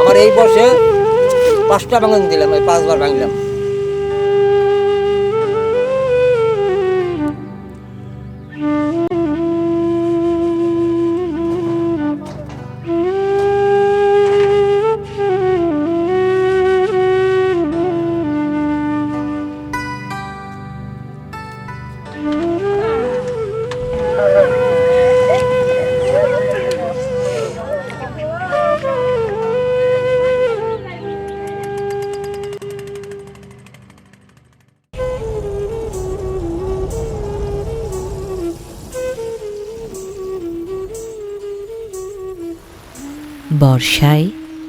আমার এই বর্ষে পাঁচটা ভাঙন দিলাম এই পাঁচবার ভাঙলাম বর্ষায়,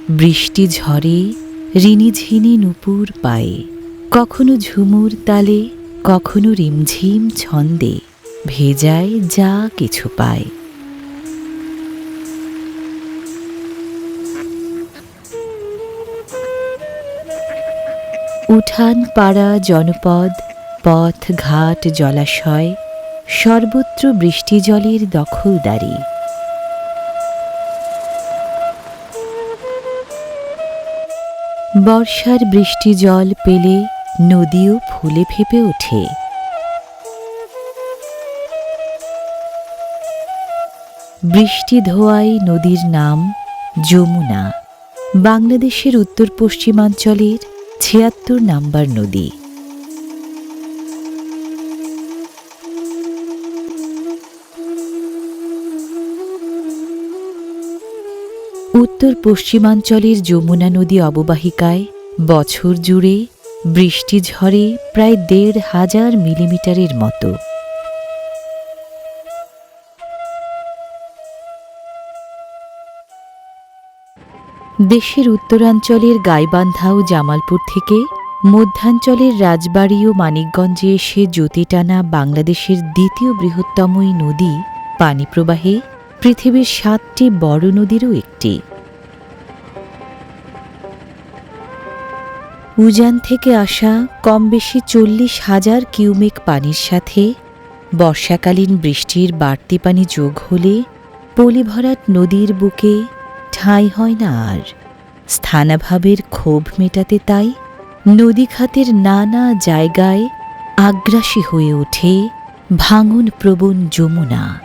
বৃষ্টি ঝরে ঋণিঝিনি নুপুর পায়ে। কখনো ঝুমুর তালে, কখনো রিমঝিম ছন্দে ভেজায় যা কিছু পায়। উঠান পাড়া জনপদ, পথ ঘাট জলাশয়, সর্বত্র বৃষ্টি জলের দখলদারি। বর্ষার বৃষ্টি জল পেলে নদীও ফুলে ফেপে ওঠে। বৃষ্টি ধোয়াই নদীর নাম যমুনা। বাংলাদেশের উত্তর পশ্চিমাঞ্চলের ছিয়াত্তর নাম্বার নদী। উত্তর পশ্চিমাঞ্চলের যমুনা নদী অববাহিকায় বছর জুড়ে বৃষ্টি ঝরে প্রায় দেড় হাজার মিলিমিটারের মতো। দেশের উত্তরাঞ্চলের গাইবান্ধা ও জামালপুর থেকে মধ্যাঞ্চলের রাজবাড়ি ও মানিকগঞ্জে এসে জ্যোতি টানা বাংলাদেশের দ্বিতীয় বৃহত্তম নদী পানি প্রবাহে পৃথিবীর সাতটি বড় নদীরও একটি। উজান থেকে আসা কম বেশি চল্লিশ হাজার কিউমেক পানির সাথে বর্ষাকালীন বৃষ্টির বাড়তি পানি যোগ হলে পলিভরাট নদীর বুকে ঠাঁই হয় না আর। স্থানাভাবের ক্ষোভ মেটাতে তাই নদী খাতের নানা জায়গায় আগ্রাসী হয়ে ওঠে ভাঙন প্রবণ যমুনা।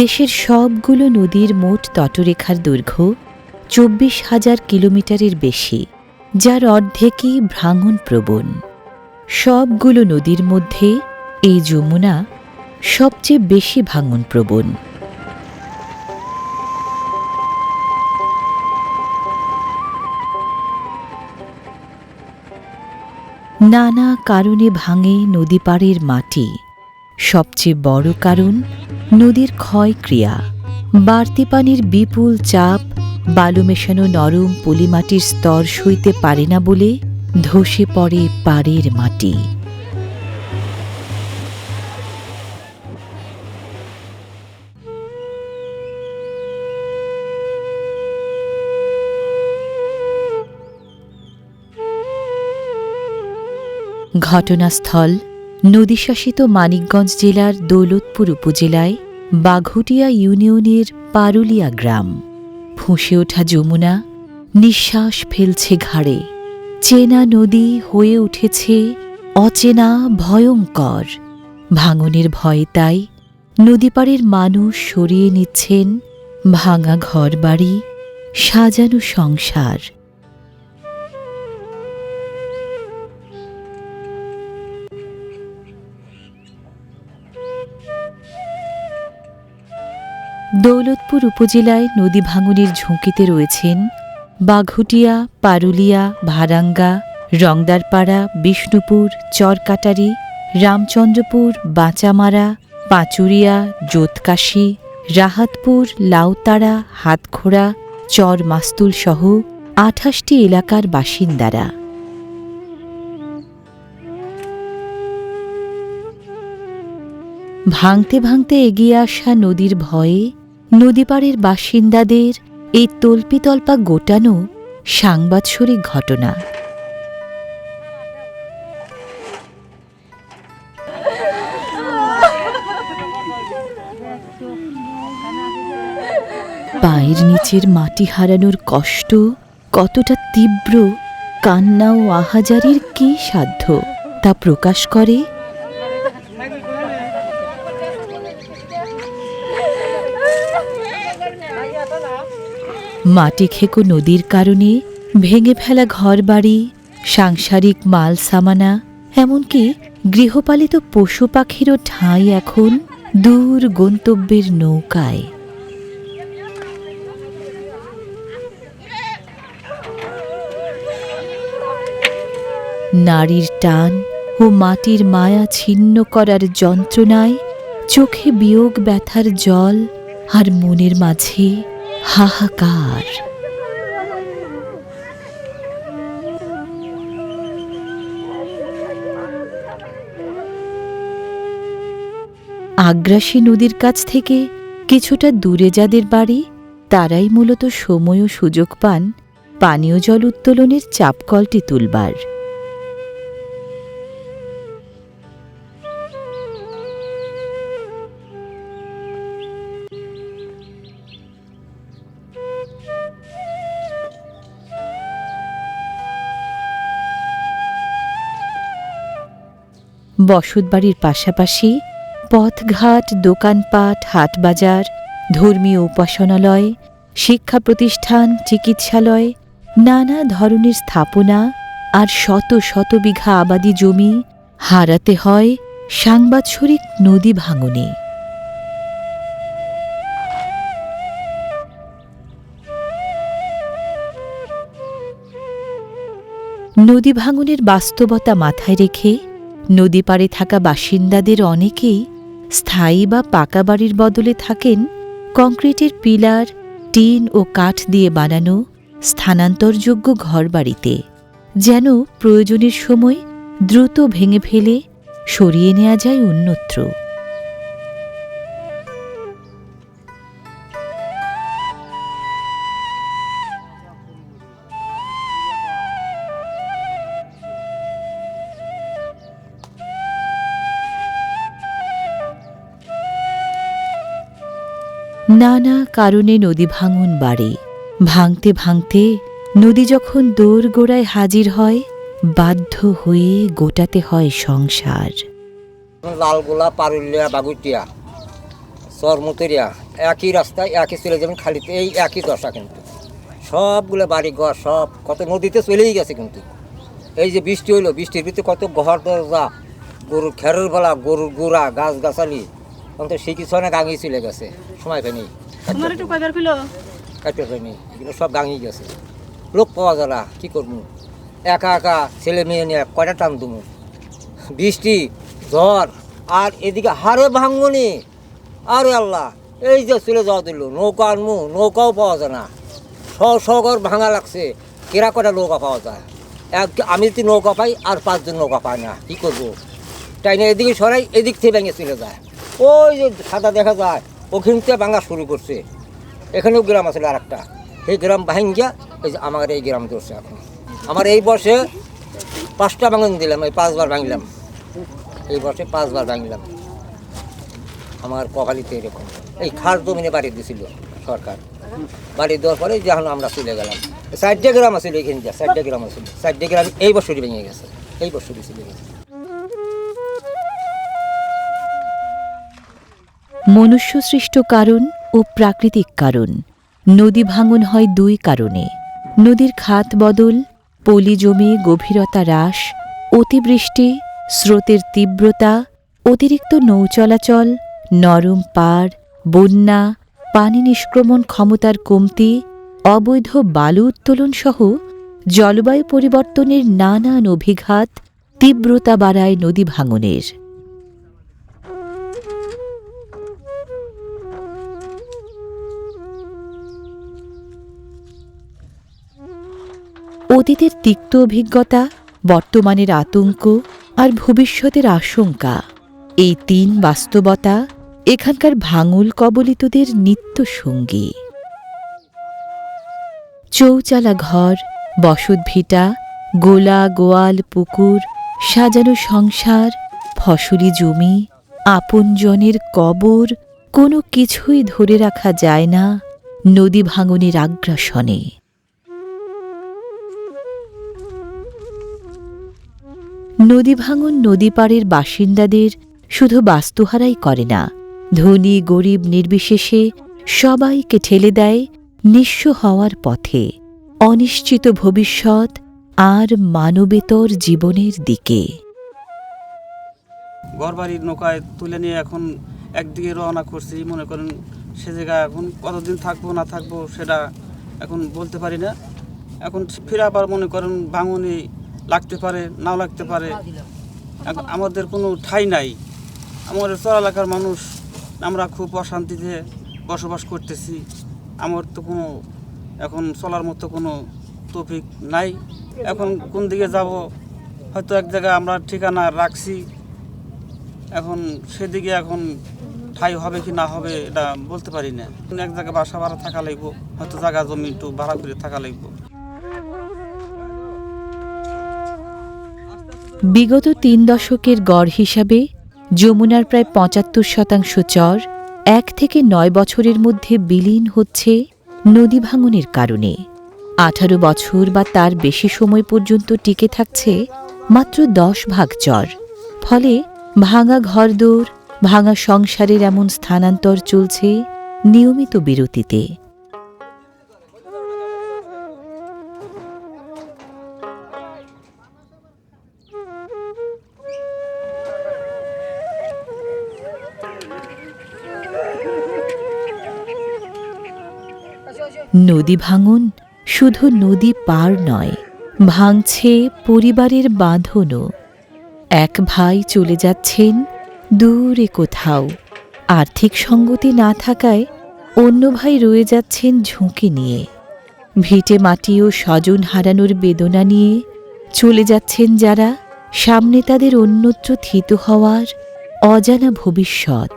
দেশের সবগুলো নদীর মোট তটরেখার দৈর্ঘ্য চব্বিশ হাজার কিলোমিটারের বেশি, যার অর্ধেকই ভ্রাঙন প্রবণ। সবগুলো নদীর মধ্যে এই যমুনা সবচেয়ে বেশি ভাঙন প্রবণ। নানা কারণে ভাঙে নদী পাড়ের মাটি। সবচেয়ে বড় কারণ নদীর ক্ষয়ক্রিয়া বাড়তি পানির বিপুল চাপ, বালু মেশানো নরম পলিমাটির স্তর সইতে পারে না বলে ধসে পড়ে পাড়ের মাটি। ঘটনাস্থল নদীশাসিত মানিকগঞ্জ জেলার দৌলতপুর উপজেলায় বাঘুটিয়া ইউনিয়নের পারুলিয়া গ্রাম। ফুঁসে ওঠা যমুনা, নিঃশ্বাস ফেলছে ঘাড়ে। চেনা নদী হয়ে উঠেছে অচেনা ভয়ঙ্কর। ভাঙনের ভয়ে তাই নদীপাড়ের মানুষ সরিয়ে নিচ্ছেন ভাঙা ঘরবাড়ি, সাজানো সংসার। দৌলতপুর উপজেলায় নদী ভাঙনের ঝুঁকিতে রয়েছেন বাঘুটিয়া, পারুলিয়া, ভারাঙ্গা, রংদারপাড়া, বিষ্ণুপুর, চরকাটারি, রামচন্দ্রপুর, বাঁচামারা, পাঁচুরিয়া জোতকাশি রাহাতপুর, লাউতাড়া হাতখোড়া চর মাস্তুল সহ আঠাশটি এলাকার বাসিন্দারা। ভাঙতে ভাঙতে এগিয়ে আসা নদীর ভয়ে নদীপাড়ের বাসিন্দাদের এই তল্পিতল্পা গোটানো সাংবাৎসরিক ঘটনা। পায়ের নিচের মাটি হারানোর কষ্ট কতটা তীব্র, কান্না ও আহাজারির কি সাধ্য তা প্রকাশ করে মাটি খেকো নদীর কারণে ভেঙে ফেলা ঘরবাড়ি, সাংসারিক মাল সামানা, এমনকি গৃহপালিত পশু পাখিরও ঠাঁই এখন দূর গন্তব্যের নৌকায়। নারীর টান ও মাটির মায়া ছিন্ন করার যন্ত্রণায় চোখে বিয়োগ ব্যথার জল আর মনের মাঝে হাহাকার। আগ্রাসী নদীর কাছ থেকে কিছুটা দূরে যাদের বাড়ি, তারাই মূলত সময় ও সুযোগ পান পানীয় জল উত্তোলনের চাপকলটি তুলবার। বসতবাড়ির পাশাপাশি পথঘাট, দোকানপাট, হাটবাজার, ধর্মীয় উপাসনালয় শিক্ষা প্রতিষ্ঠান চিকিৎসালয়, নানা ধরনের স্থাপনা আর শত শত বিঘা আবাদি জমি হারাতে হয় সাংবাৎসরিক নদী ভাঙনে। নদী ভাঙনের বাস্তবতা মাথায় রেখে নদী পাড়ে থাকা বাসিন্দাদের অনেকেই স্থায়ী বা পাকা বাড়ির বদলে থাকেন কংক্রিটের পিলার, টিন ও কাঠ দিয়ে বানানো স্থানান্তরযোগ্য ঘরবাড়িতে, যেন প্রয়োজনের সময় দ্রুত ভেঙে ফেলে, সরিয়ে নেওয়া যায় অন্যত্র। নানা কারণে নদী ভাঙন বাড়ে। ভাঙতে ভাঙতে নদী যখন দোর গোড়ায় হাজির হয়, বাধ্য হয়ে গোটাতে হয় সংসার। লালগোলা, পারুলিয়া বাগুটিয়া চরমুতরিয়া, একই রাস্তায় একই চলে যাবেন খালিতে, এই একই দশা কিন্তু। সবগুলো বাড়ি ঘর সব কত নদীতে চলেই গেছে কিন্তু। এই যে বৃষ্টি হইল, বৃষ্টির ভিতরে কত ঘর দরজা, গরুর খেরের বেলা, গরুর গোড়া গাছ গাছালি তখন তো সেই কিছু অনেক আগেই চলে গেছে। সময় পাইনি তোমার একটু কয়বার কইলো কাটতে পাইনি এগুলো সব গাঙিয়ে গেছে। লোক পাওয়া যায় না কী করব একা একা ছেলে মেয়ে নিয়ে কয়টা টান দুমু? বৃষ্টি ঝড় আর এদিকে হারে ভাঙবনি আরে আল্লাহ এই যে চলে যাওয়া দিল নৌকা আনমু নৌকাও পাওয়া যায় না। শ শ ঘর ভাঙা লাগছে কেরা কটা নৌকা পাওয়া যায়। এক আমি যদি নৌকা পাই আর পাঁচজন নৌকা পাই না কী করব? তাই না এদিকে সরাই এদিক থেকে ভেঙে চলে যায়। ওই যে সাদা দেখা যায় ওখান থেকে ভাঙা শুরু করছে। এখানেও গ্রাম আছে আর একটা সেই গ্রাম ভাঙ্গিয়া এই যে আমার এই গ্রাম ধরছে এখন। আমার এই বর্ষে পাঁচটা ভাঙন দিলাম, এই পাঁচবার ভাঙলাম। এই বর্ষে পাঁচবার ভাঙলাম। আমার কপালিতে এরকম। এই খাস জমিনে বাড়ি দিছিল সরকার। বাড়ি দেওয়ার পরে যখন আমরা চলে গেলাম। চারটে গ্রাম আছিল এখানে চারটে গ্রাম আছিল চারটে গ্রাম এই বছরই ভেঙে গেছে। এই বছরই চলে গেছে। মনুষ্যসৃষ্ট কারণ ও প্রাকৃতিক কারণ। নদী ভাঙন হয় দুই কারণে। নদীর খাত বদল, পলি জমে গভীরতা হ্রাস, অতিবৃষ্টি, স্রোতের তীব্রতা, অতিরিক্ত নৌচলাচল নরম পাড়, বন্যা, পানি নিষ্ক্রমণ ক্ষমতার কমতি, অবৈধ বালু উত্তোলন সহ জলবায়ু পরিবর্তনের নানান অভিঘাত তীব্রতা বাড়ায় নদী ভাঙনের। অতীতের তিক্ত অভিজ্ঞতা, বর্তমানের আতঙ্ক আর ভবিষ্যতের আশঙ্কা। এই তিন বাস্তবতা এখানকার ভাঙুল কবলিতদের নিত্য সঙ্গী চৌচালা ঘর, বসত ভিটা, গোলা গোয়াল পুকুর, সাজানো সংসার, ফসলি জমি, আপনজনের কবর, কোনো কিছুই ধরে রাখা যায় না নদী ভাঙনের আগ্রাসনে। নদী ভাঙন নদী পাড়ের বাসিন্দাদের শুধু বাস্তুহারাই করে না। ধনী, গরিব, নির্বিশেষে সবাইকে ঠেলে দেয় নিঃস্ব হওয়ার পথে। অনিশ্চিত ভবিষ্যৎ আর মানবেতর জীবনের দিকে। ঘরবাড়ির নৌকায় তুলে নিয়ে এখন একদিকে রওনা করছি, মনে করেন সে জায়গায় এখন কতদিন থাকব, না থাকব সেটা এখন বলতে পারি না। এখন ফিরে আবার মনে করেন ভাঙনি লাগতে পারে, নাও লাগতে পারে। আমাদের কোনো ঠাই নাই। আমাদের চর এলাকার মানুষ, আমরা খুব অশান্তিতে বসবাস করতেছি। আমার তো কোনো, এখন চলার মতো কোনো তফিক নাই। এখন কোন দিকে যাব? হয়তো এক জায়গায় আমরা ঠিকানা রাখছি। এখন সেদিকে এখন ঠাই হবে কি না হবে এটা বলতে পারি না। এক জায়গায় বাসা ভাড়া থাকা লাগবো, হয়তো জায়গা জমি একটু ভাড়া করে থাকা লাগবো। বিগত তিন দশকের গড় হিসাবে যমুনার প্রায় পঁচাত্তর শতাংশ চর এক থেকে নয় বছরের মধ্যে বিলীন হচ্ছে নদী ভাঙনের কারণে। আঠারো বছর বা তার বেশি সময় পর্যন্ত টিকে থাকছে মাত্র দশ ভাগ চর। ফলে ভাঙা ঘরদোর, ভাঙা সংসারের এমন স্থানান্তর চলছে নিয়মিত বিরতিতে। নদী ভাঙন শুধু নদী পার নয়, ভাঙছে পরিবারের বাঁধনও। এক ভাই চলে যাচ্ছেন দূরে কোথাও। আর্থিক সঙ্গতি না থাকায় অন্য ভাই রয়ে যাচ্ছেন ঝুঁকি নিয়ে। ভিটে মাটি ও স্বজন হারানোর বেদনা নিয়ে চলে যাচ্ছেন যারা, সামনে তাদের অন্যত্র থিত হওয়ার অজানা ভবিষ্যৎ।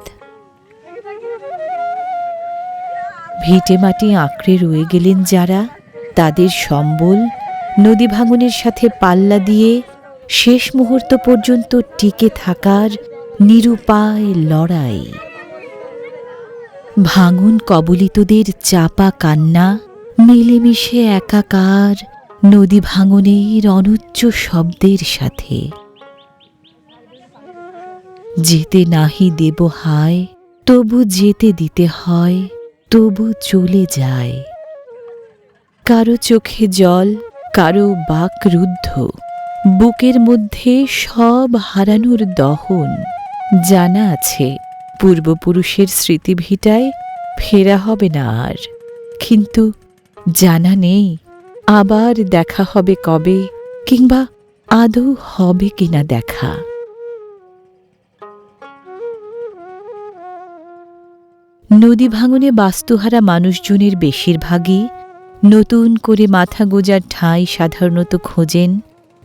ভিটে মাটি আঁকড়ে রয়ে গেলেন যারা, তাদের সম্বল নদী ভাঙনের সাথে পাল্লা দিয়ে শেষ মুহূর্ত পর্যন্ত টিকে থাকার নিরুপায় লড়াই। ভাঙন কবলিতদের চাপা কান্না, মিলেমিশে একাকার নদী ভাঙনের অনুচ্চ শব্দের সাথে। যেতে নাহি দেব হায়, তবু যেতে দিতে হয় তবু চলে যায়। কারও চোখে জল, কারও বাক রুদ্ধ। বুকের মধ্যে সব হারানোর দহন। জানা আছে, পূর্বপুরুষের স্মৃতিভিটায় ফেরা হবে না আর। কিন্তু জানা নেই, আবার দেখা হবে কবে কিংবা আদৌ হবে কিনা দেখা। নদী ভাঙনে বাস্তুহারা মানুষজনের বেশিরভাগই নতুন করে মাথা গোজার ঠাঁই সাধারণত খোঁজেন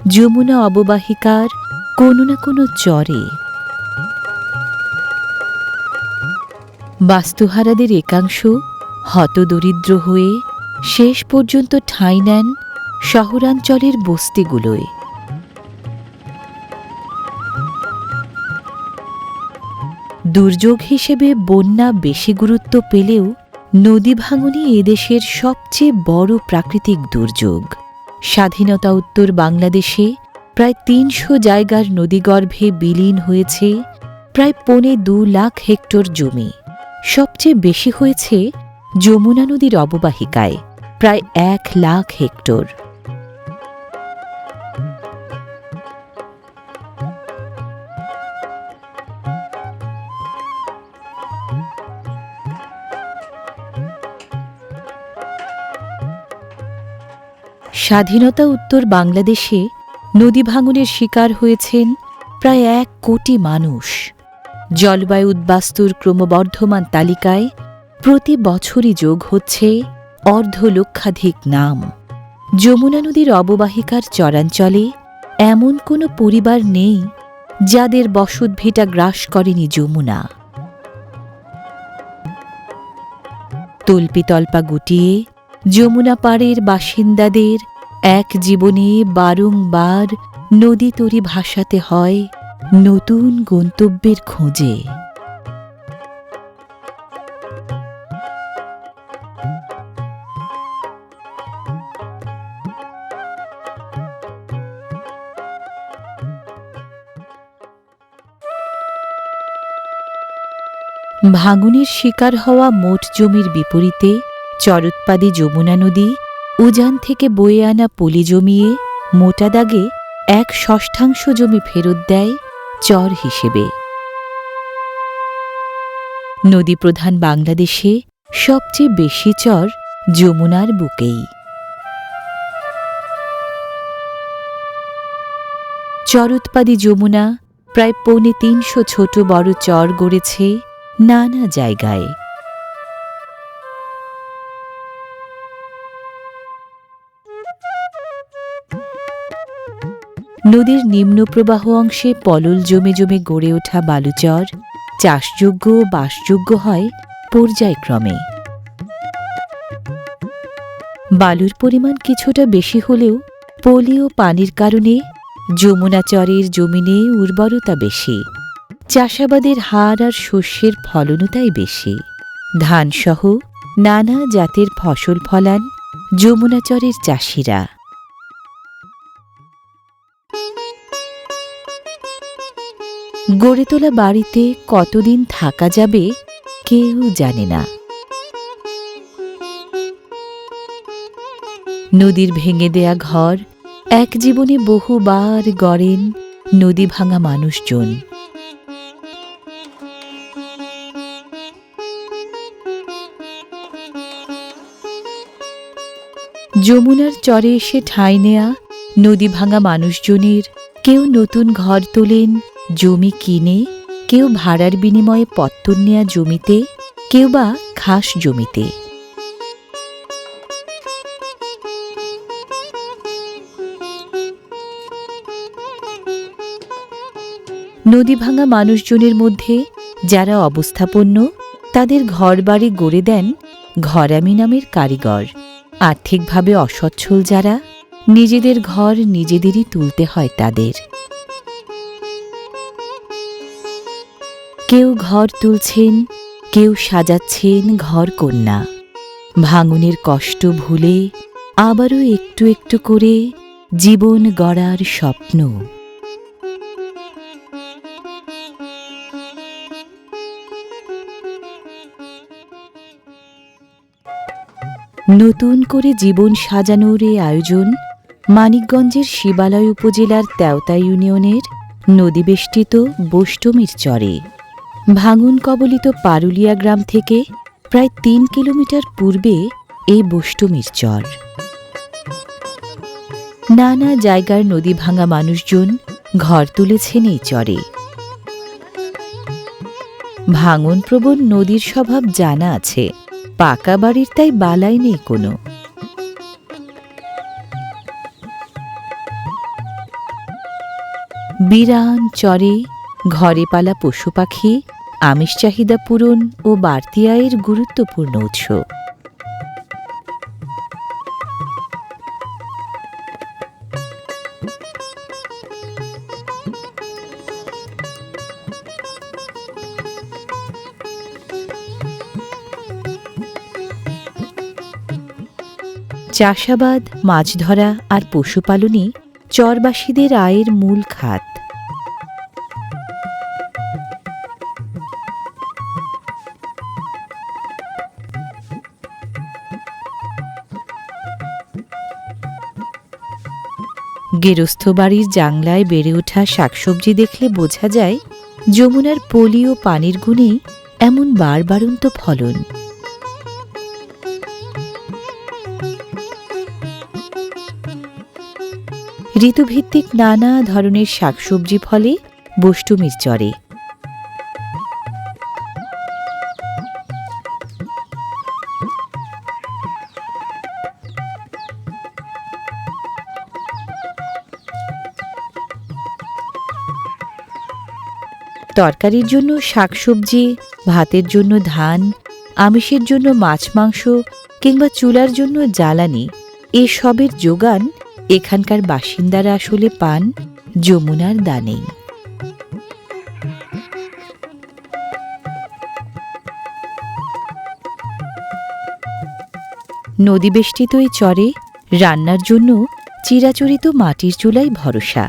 যমুনা অববাহিকার কোনো না কোনো চরে। বাস্তুহারাদের একাংশ হতদরিদ্র হয়ে শেষ পর্যন্ত ঠাঁই নেন শহরাঞ্চলের বস্তিগুলোয়। দুর্যোগ হিসেবে বন্যা বেশি গুরুত্ব পেলেও নদী ভাঙনই এদেশের সবচেয়ে বড় প্রাকৃতিক দুর্যোগ। স্বাধীনতা উত্তর বাংলাদেশে প্রায় তিনশো জায়গার নদীগর্ভে বিলীন হয়েছে প্রায় পৌনে দু লাখ হেক্টর জমি। সবচেয়ে বেশি হয়েছে যমুনা নদীর অববাহিকায়, প্রায় এক লাখ হেক্টর। স্বাধীনতা উত্তর বাংলাদেশে নদী ভাঙনের শিকার হয়েছেন প্রায় এক কোটি মানুষ। জলবায়ু উদ্বাস্তুর ক্রমবর্ধমান তালিকায় প্রতি বছরই যোগ হচ্ছে অর্ধ লক্ষাধিক নাম। যমুনা নদীর অববাহিকার চরাঞ্চলে এমন কোনো পরিবার নেই যাদের বসতভিটা গ্রাস করেনি যমুনা। তল্পিতল্পা গুটিয়ে যমুনা পাড়ের বাসিন্দাদের এক জীবনে বারংবার নদী তরি ভাসাতে হয় নতুন গন্তব্যের খোঁজে। ভাঙনের শিকার হওয়া মোট জমির বিপরীতে চরৎপাদী যমুনা নদী উজান থেকে বয়ে আনা পলি জমিয়ে মোটা দাগে এক ষষ্ঠাংশ জমি ফেরত দেয় চর হিসেবে। নদী প্রধান বাংলাদেশে সবচেয়ে বেশি চর যমুনার বুকেই। চরৎপাদী যমুনা প্রায় পৌনে তিনশো ছোট বড় চর গড়েছে নানা জায়গায়। নদীর নিম্ন প্রবাহ অংশে পলল জমে জমে গড়ে ওঠা বালুচর চাষযোগ্য ও বাসযোগ্য হয় পর্যায়ক্রমে। বালুর পরিমাণ কিছুটা বেশি হলেও পলি ও পানির কারণে যমুনাচরের জমিনে উর্বরতা বেশি। চাষাবাদের হার আর শস্যের ফলনও তাই বেশি। ধানসহ নানা জাতের ফসল ফলান যমুনাচরের চাষিরা। গড়ে তোলা বাড়িতে কতদিন থাকা যাবে কেউ জানে না। নদীর ভেঙে দেয়া ঘর এক জীবনে বহুবার গড়েন নদী ভাঙা মানুষজন। যমুনার চরে এসে ঠাঁই নেয়া নদী ভাঙা মানুষজনের কেউ নতুন ঘর তোলেন জমি কিনে, কেউ ভাড়ার বিনিময়ে পত্তর নেয়া জমিতে, কেউ বা খাস জমিতে। নদী ভাঙা মানুষজনের মধ্যে যারা অবস্থাপন্ন, তাদের ঘরবাড়ি গড়ে দেন ঘরামি নামের কারিগর। আর্থিকভাবে অসচ্ছল যারা, নিজেদের ঘর নিজেদেরই তুলতে হয় তাদের। কেউ ঘর তুলছেন, কেউ সাজাচ্ছেন ঘর কন্যা। ভাঙনের কষ্ট ভুলে, আবারও একটু একটু করে জীবন গড়ার স্বপ্ন। নতুন করে জীবন সাজানোর এ আয়োজন মানিকগঞ্জের শিবালয় উপজেলার তেওতা ইউনিয়নের নদীবেষ্টিত বৈষ্টমীর চরে। ভাঙন কবলিত পারুলিয়া গ্রাম থেকে প্রায় তিন কিলোমিটার পূর্বে এই বষ্টমীর চর। নানা জায়গার নদী ভাঙা মানুষজন ঘর তুলেছেন এই চরে। ভাঙন প্রবণ নদীর স্বভাব জানা আছে, পাকা বাড়ির তাই বালাই নেই কোনো। বিরান চরে ঘরে পালা পশু পাখি, আমিষ চাহিদা পূরণ ও বাড়তি আয়ের গুরুত্বপূর্ণ উৎস। চাষাবাদ, মাছ ধরা আর পশুপালনই চরবাসীদের আয়ের মূল খাত। গেরস্থ বাড়ির জাংলায় বেড়ে ওঠা শাকসবজি দেখলে বোঝা যায়, যমুনার পলি ও পানির গুণেই এমন বারবারন্ত ফলন। ঋতুভিত্তিক নানা ধরনের শাকসবজি ফলে বষ্টুমির চরে তরকারির জন্য শাকসবজি, ভাতের জন্য ধান, আমিষের জন্য মাছ মাংস কিংবা চুলার জন্য জ্বালানি এসবের যোগান এখানকার বাসিন্দারা আসলে পান, যমুনার দানেই। নদীবেষ্টিত এই চরে রান্নার জন্য চিরাচরিত মাটির চুলাই ভরসা।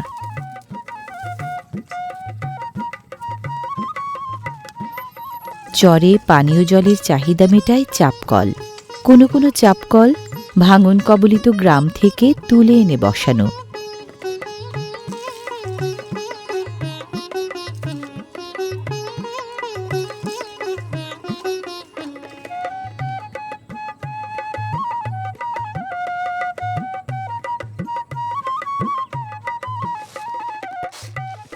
চরে পানীয় জলের চাহিদা মেটায় চাপকল। কোনো কোনো চাপকল ভাঙন কবলিত গ্রাম থেকে তুলে এনে বসানো।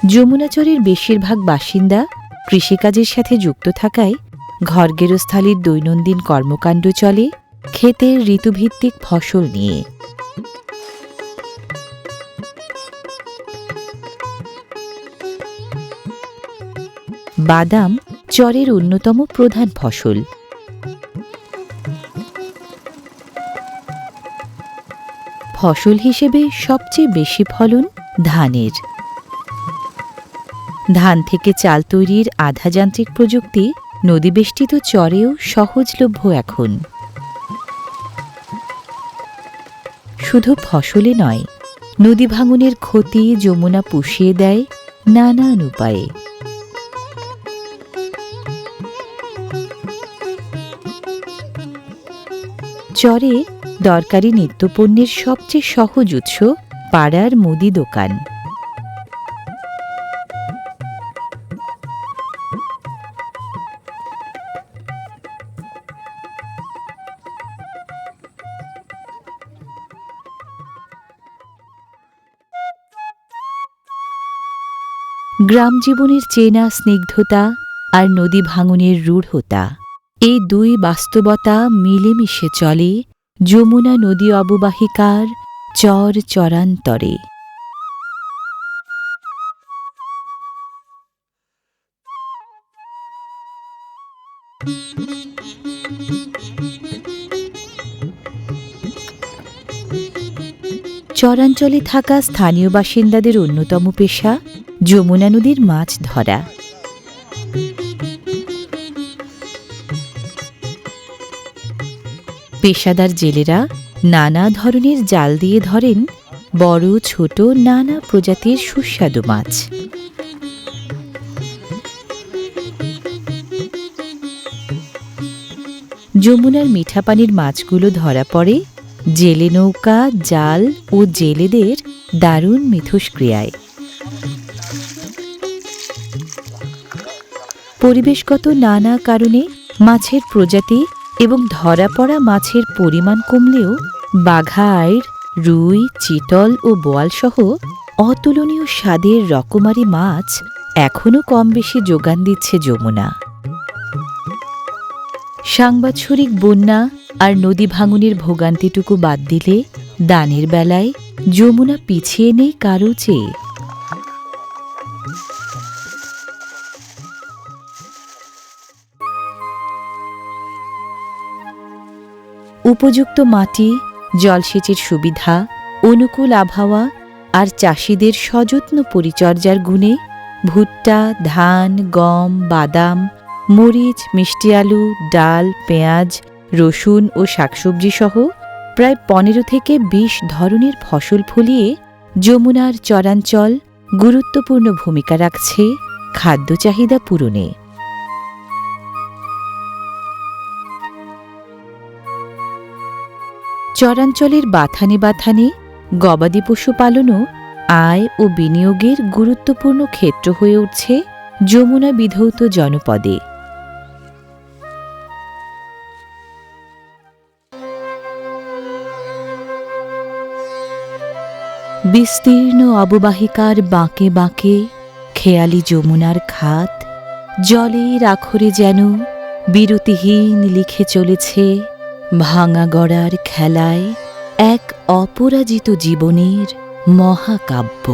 যমুনাচরের বেশিরভাগ বাসিন্দা কৃষিকাজের সাথে যুক্ত থাকায় ঘর গেরস্থালির দৈনন্দিন কর্মকাণ্ড চলে ক্ষেতের ঋতুভিত্তিক ফসল নিয়ে। বাদাম চরের অন্যতম প্রধান ফসল। ফসল হিসেবে সবচেয়ে বেশি ফলন ধানের। ধান থেকে চাল তৈরির আধাযান্ত্রিক প্রযুক্তি নদীবেষ্টিত চরেও সহজলভ্য এখন। শুধু ফসলে নয়, নদী ভাঙনের ক্ষতি যমুনা পুষিয়ে দেয় নানান উপায়ে। চরে দরকারি নিত্যপণ্যের সবচেয়ে সহজ উৎস পাড়ার মুদি দোকান। গ্রাম জীবনের চেনা স্নিগ্ধতা আর নদী ভাঙনের রূঢ়তা। এই দুই বাস্তবতা মিলেমিশে চলে যমুনা নদী অববাহিকার চর চরান্তরে। চরাঞ্চলে থাকা স্থানীয় বাসিন্দাদের অন্যতম পেশা যমুনা নদীর মাছ ধরা। পেশাদার জেলেরা নানা ধরনের জাল দিয়ে ধরেন বড়, ছোট, নানা প্রজাতির সুস্বাদু মাছ। যমুনার মিঠা পানির মাছগুলো ধরা পড়ে জেলে নৌকা, জাল ও জেলেদের দারুণ মিথস্ক্রিয়ায়। পরিবেশগত নানা কারণে মাছের প্রজাতি এবং ধরা পড়া মাছের পরিমাণ কমলেও বাঘা আইর রুই, চিতল ও বোয়াল সহ অতুলনীয় স্বাদের রকমারি মাছ এখনও কম বেশি যোগান দিচ্ছে যমুনা। সাংবাৎসরিক বন্যা আর নদী ভাঙনের ভোগান্তিটুকু বাদ দিলে দানের বেলায় যমুনা পিছিয়ে নেই কারও চেয়ে। উপযুক্ত মাটি, জলসেচের সুবিধা, অনুকূল আবহাওয়া আর চাষিদের সযত্ন পরিচর্যার গুণে ভুট্টা, ধান, গম, বাদাম, মরিচ, মিষ্টি আলু, ডাল, পেঁয়াজ, রসুন ও শাকসবজি সহ প্রায় পনেরো থেকে বিশ ধরনের ফসল ফলিয়ে যমুনার চরাঞ্চল গুরুত্বপূর্ণ ভূমিকা রাখছে খাদ্য চাহিদা পূরণে। চরাঞ্চলের বাথানে বাথানে গবাদি পশু পালনও আয় ও বিনিয়োগের গুরুত্বপূর্ণ ক্ষেত্র হয়ে উঠছে যমুনা বিধৌত জনপদে। বিস্তীর্ণ অববাহিকার বাঁকে বাঁকে খেয়ালি যমুনার খাত, জলের আখরে যেন বিরতিহীন লিখে চলেছে ভাঙা গড়ার খেলায় এক অপরাজিত জীবনের মহাকাব্য।